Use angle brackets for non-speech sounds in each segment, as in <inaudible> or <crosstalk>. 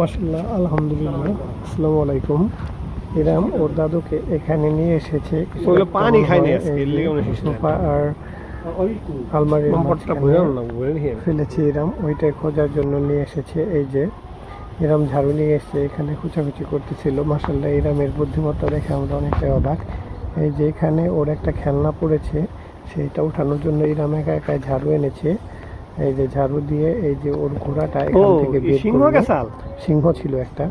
মাসাল্লাহ আলহামদুলিল্লাহ। আসসালামু আলাইকুম। এরাম ওর দাদুকে এখানে নিয়ে এসেছে। ওগুলো পানি খায় না সোফা আর কি ফেলেছি এরাম ওইটাই খোঁজার জন্য নিয়ে এসেছে। এই যে এরাম ঝাড়ু নিয়ে এসেছে এখানে খুচাখুচি করতেছিল। মাসাল্লাহ এরামের বুদ্ধিমত্তা দেখে আমরা অনেকটাই অবাক। এই যে এখানে ওর একটা খেলনা পড়েছে সেইটা উঠানোর জন্য এরাম একা একা ঝাড়ু এনেছে। এই যে ঝাড়ু দিয়ে এই যে ওর ঘোড়াটা এখান থেকে বের সিংহ গেছাল সিংহ ছিল একটা।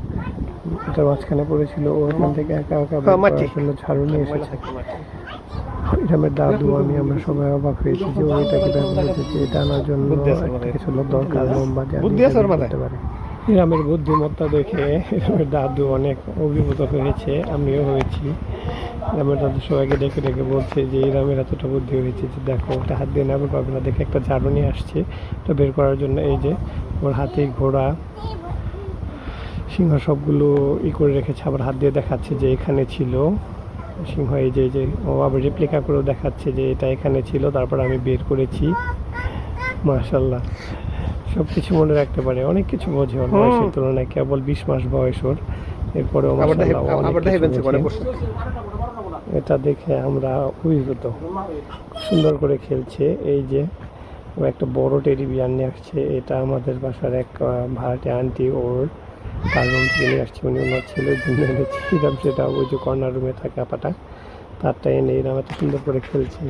এটা মাঝখানে পড়েছিল ওখান থেকে একা একা হ্যাঁ, জন্য ঝাড়ু নিয়ে এসেছে। ইরামের দাদু আমি আমরা সবাই অবাক হয়েছি যে ও এটা কীভাবে বুঝেছে এটা আনার জন্য। কিছু দরকার মাথায়? করতে পারে। ইরামের বুদ্ধিমত্তা দেখে <laughs> ইরামের দাদু অনেক অভিভূত হয়েছে আমিও হয়েছি। ইরামের দাদু সবাইকে ডেকে ডেকে বলছে যে ইরামের এতটা বুদ্ধি হয়েছে যে দেখো ওটা হাত দিয়ে নেবে পাবে না। দেখে একটা ঝাড়ু নিয়ে আসছে। তো বের করার জন্য এই যে ওর হাতে ঘোড়া সিংহ সবগুলো ই করে রেখেছে আবার হাত দিয়ে দেখাচ্ছে যে এখানে ছিল। সিংহ এই যে এই যে ও আবার রেপ্লিকা করেও দেখাচ্ছে যে এটা এখানে ছিল তারপর আমি বের করেছি। মাশাল্লাহ সব কিছু মনে রাখতে পারে। অনেক কিছু বোঝে ওর বয়সের তুলনায়। কেবল বিশ মাস বয়স ওর। এরপরেও এটা দেখে আমরা অভিভূত। সুন্দর করে খেলছে। এই যে, একটা বড় টেডি বিয়ার নিয়ে আসছে। এটা আমাদের বাসার এক ভাড়াটে আন্টি ওর থেকে নিয়ে আসছে। উনি ওনার ছেলের জন্য সেটা ওই যে কর্নার রুমে থাকে আপাটা। তারটা এনে এরম এত সুন্দর করে খেলছে।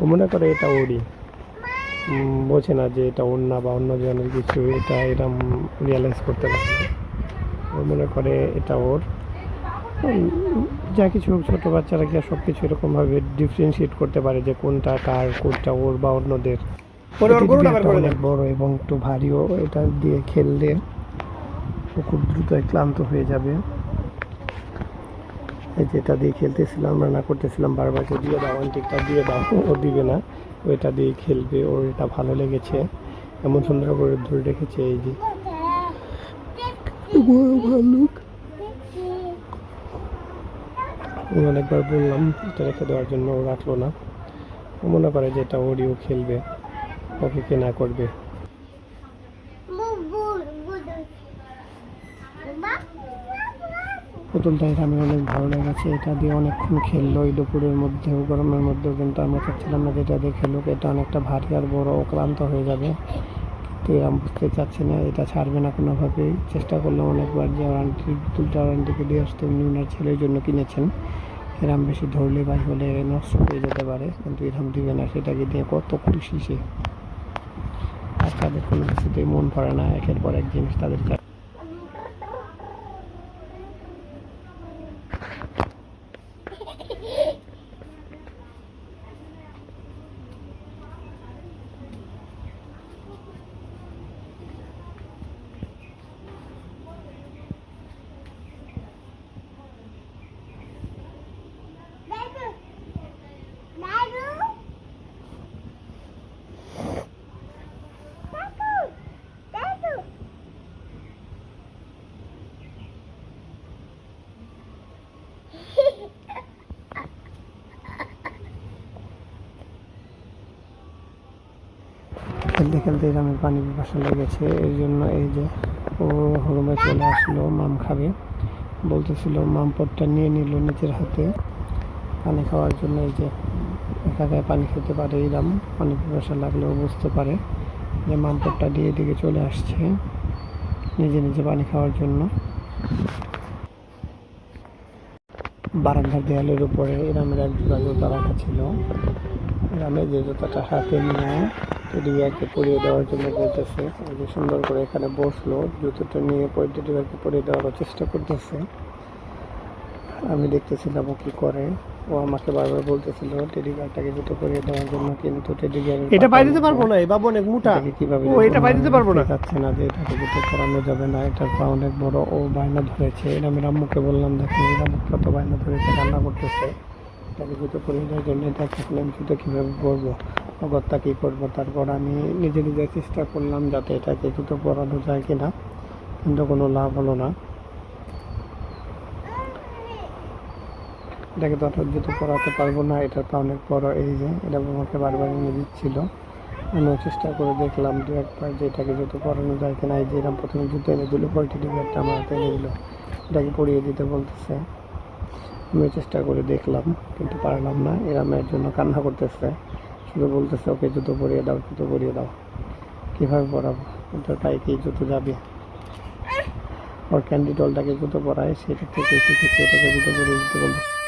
ও মনে করে এটা ওরই। বোঝে না যে এটা না বা অন্য জনের কিছু। এটা এরম রিয়ালাইজ করতে পারে। ও মনে করে এটা ওর। যা কিছু হোক, ছোট বাচ্চারা কি সব কিছু এরকমভাবে ডিফারেন্সিয়েট করতে পারে যে কোনটা কার কোনটা ওর বা অন্যদের? অনেক বড় এবং একটু ভারীও এটা দিয়ে খেললে ও খুব দ্রুত ক্লান্ত হয়ে যাবে। এই যেটা দিয়ে খেলতেছিলাম রান্না করতেছিলাম বারবার যে দিয়ে দাও আন্টিকটা দিয়ে দাও ও দিবে না। ওইটা দিয়ে খেলবে ওর এটা ভালো লেগেছে। এমন সুন্দর করে ধরে রেখেছে এই যে। বড় ভালুক আমি অনেকবার বললাম, এটা রেখে দেওয়ার জন্য ও রাখল না। মনে করে যে এটা ওরিও খেলবে, ওকে কেনা করবে। পুতুলটা এটা আমি অনেক ভালো লেগেছে, এটা দিয়ে অনেকক্ষণ খেললো এই দুপুরের মধ্যেও গরমের মধ্যেও, কিন্তু আমরা চাচ্ছিলাম না যেটা দিয়ে খেলুক, এটা অনেকটা ভারী আর বড় ক্লান্ত হয়ে যাবে। আমি বুঝতে চাচ্ছে না, এটা ছাড়বে না কোনোভাবেই চেষ্টা করলাম অনেকবার যে ওর আন্টির ওয়ারান্টিকে দিয়ে আসতে, উনি ওনার ছেলের জন্য কিনেছেন। এরাম বেশি ধরলে বা হলে নষ্ট হয়ে যেতে পারে, কিন্তু এরম দিবে না, সেটাকে দিয়ে কত খুশি সে। আর তাদের কোনো কিছুতেই মন পড়ে না, একের পর এক জিনিস তাদের খেলতে খেলতে গ্রামের পানি পিপাসা লেগেছে। এই জন্য এই যে ও রুমে চলে আসলো, মাম খাবে। বলতেছিল, মাম পটটা নিয়ে নিল নিজের হাতে পানি খাওয়ার জন্য। এই যে একা একাই পানি খেতে পারে এরাম, পানি পিপাসা লাগলেও বুঝতে পারে যে মাম পটটা দিয়ে দিকে চলে আসছে নিজে নিজে পানি খাওয়ার জন্য। বারান্দার দেয়ালের উপরে এরামের এক জোড়া জুতা রাখা ছিল। গ্রামে যে জুতাটা হাতে নিয়ে টেডিবিয়ারকে পরিয়ে দেওয়ার জন্য বলতেছে যে সুন্দর করে এখানে বসল জুতোটা নিয়ে টেডিবিয়ারকে পরিয়ে দেওয়ার চেষ্টা করতেছে। আমি দেখতেছিলাম ও কি করে। ও আমাকে বারবার বলতেছিল টেডিবিয়ারটাকে জুতো পরিয়ে দেওয়ার জন্য কিন্তু টেডিবিয়ার এটা পাই দিতে পারব না এই বাবু অনেক মোটা। কীভাবে ও এটা পাই দিতে পারব না। যাচ্ছে না যে এটাকে জুতো পরানো যাবে না এটার পা অনেক বড় ও বায়না ধরেছে। এটা আমি রাম্মুকে বললাম দেখো রাম্মুকে কত বায়না ধরেছে রান্না করতেছে। পরিয়ে দেওয়ার জন্য আমি জুতো কীভাবে পরবো অগত্যা কী করব। তারপর আমি নিজে নিজে চেষ্টা করলাম যাতে এটাকে জুতো পরানো যায় কিনা, কিন্তু কোনো লাভ হলো না। এটাকে তো অত জুতো পরাতে পারব না, এটার অনেক বড় এই যে, এটা আমাকে বারবার এনে দিচ্ছিল। আমিও চেষ্টা করে দেখলাম দু একবার যে এটাকে জুতো পরানো যায় কিনা, এই যে এরকম প্রথমে জুতো এনে দিল পল্টি টিভি একটা আমার হাতে এনে দিল। এটাকে পরিয়ে দিতে বলতেছে। আমিও চেষ্টা করে দেখলাম, কিন্তু পারলাম না। এরা মেয়ের জন্য কান্না করতেছে, শুধু বলতেছে, ওকে জুতো পরিয়ে দাও, জুতো পরিয়ে দাও। কীভাবে পরাবো? তাই কি জুতো যাবে। ওর ক্যান্ডিডলটাকে জুতো পরায়, সেটা থেকে শিখেছে, এটাকে জুতো পরিয়ে দিতে বলতেছে।